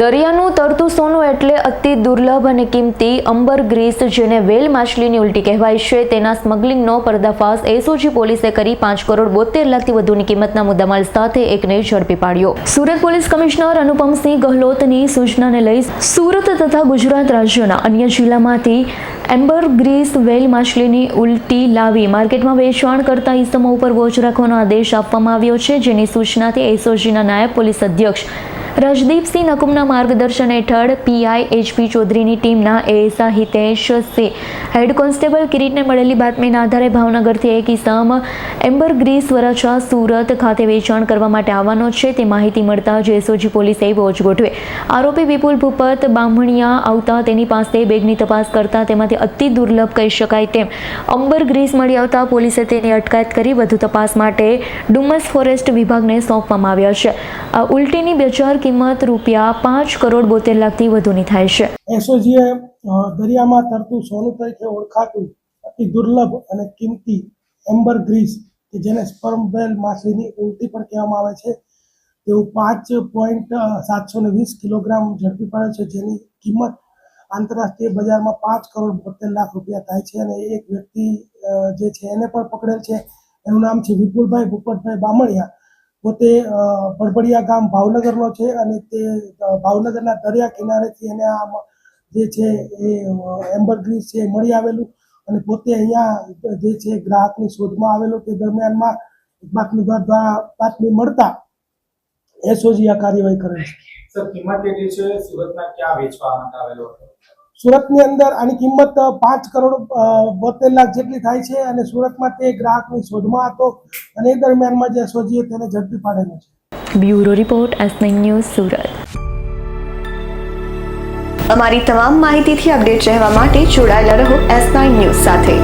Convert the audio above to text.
દરિયાનું તરતું સોનું એટલે અતિ દુર્લભ અને કિંમતી અંબર ગ્રીસ, જેને વેલ માછલીની ઉલટી કહેવાય છે. તેના સ્મગલિંગનો પર્દાફાશ એસઓજી પોલીસે કરી પાંચ કરોડ બોતેર લાખથી વધુની કિંમતના મુદ્દામાલ સાથે એકને ઝડપી પાડ્યો. સુરત પોલીસ કમિશનર અનુપમસિંહ ગહલોતની સૂચનાને લઈ સુરત તથા ગુજરાત રાજ્યના અન્ય જિલ્લામાંથી એમ્બર ગ્રીસ વેલ માછલીની ઉલટી લાવી માર્કેટમાં વેચાણ કરતા ઇસમો ઉપર વોચ રાખવાનો આદેશ આપવામાં આવ્યો છે. જેની સૂચનાથી એસઓજીના નાયબ પોલીસ અધ્યક્ષ રાજદીપસિંહ નકુમના માર્ગદર્શન હેઠળ પીઆઈ એચપી ચૌધરીની ટીમના એએસઆ હિતેશ સિંહ, હેડ કોન્સ્ટેબલ કિરીટને મળેલી બાતમીના આધારે ભાવનગરથી એક ઇસમ એમ્બર ગ્રીસ વરાછા સુરત ખાતે વેચાણ કરવા માટે આવવાનો છે. તે માહિતી મળતા જેસોજી પોલીસે વોચ ગોઠવે. આરોપી વિપુલ ભૂપત બામણિયા આવતા તેની પાસે બેગની તપાસ કરતા તેમાંથી અતિ દુર્લભ કહી શકાય તેમ. અંબર ગ્રીસ મળી આવતા પોલીસે તેની અટકાયત કરી વધુ તપાસ માટે ડુમસ ફોરેસ્ટ વિભાગને સોંપવામાં આવ્યા છે. આ ઉલટીની બજાર કિંમત રૂપિયા પાંચ કરોડ બોતેર લાખથી વધુની થાય છે. એસઓજીએ દરિયામાં તરતું સોનું તરીકે ઓળખાતું અતિ દુર્લભ અને કિંમતી એમ્બર ગ્રીસ, કે જેને સ્પર્મ બેલ માછલીની ઉલટી પણ કહેવામાં આવે છે તેવું પાંચ પોઈન્ટ સાતસો ને વીસ કિલોગ્રામ ઝડપી પડે છે, જેની કિંમત આંતરરાષ્ટ્રીય બજારમાં પાંચ કરોડ બોતેર લાખ રૂપિયા થાય છે અને એક વ્યક્તિ જે છે એને પણ પકડેલ છે. એનું નામ છે વિપુલભાઈ ભૂપતભાઈ બામણિયા. પોતે અ, બડબડિયા ગામ ભાવનગરનો છે અને તે ભાવનગરના દરિયા કિનારેથી એને આ જે છે એ એમ્બરગ્રીસ છે મળી આવેલું અને પોતે અહીંયા જે છે ગ્રાહકની શોધમાં આવેલો તે દરમિયાનમાં બાતમીદાર દ્વારા બાતમી મળતા એસઓજી આ કાર્યવાહી કરે છે. સર કિંમત કેટલી છે? સુરતમાં ક્યાં વેચવા માટે આવેલો હતો? સુરતની અંદર આની કિંમત પાંચ કરોડ બોતેર લાખ જેટલી થાય છે અને સુરતમાં તે ગ્રાહકની શોધમાં હતો અને એ દરમિયાનમાં જે સોજીએ તેને ઝડપી પાડેલો છે. Bureau report S news Surat. અમારી તમામ માહિતીથી અપડેટ રહેવા માટે જોડાયેલા રહો એસ ન્યૂઝ સાથે.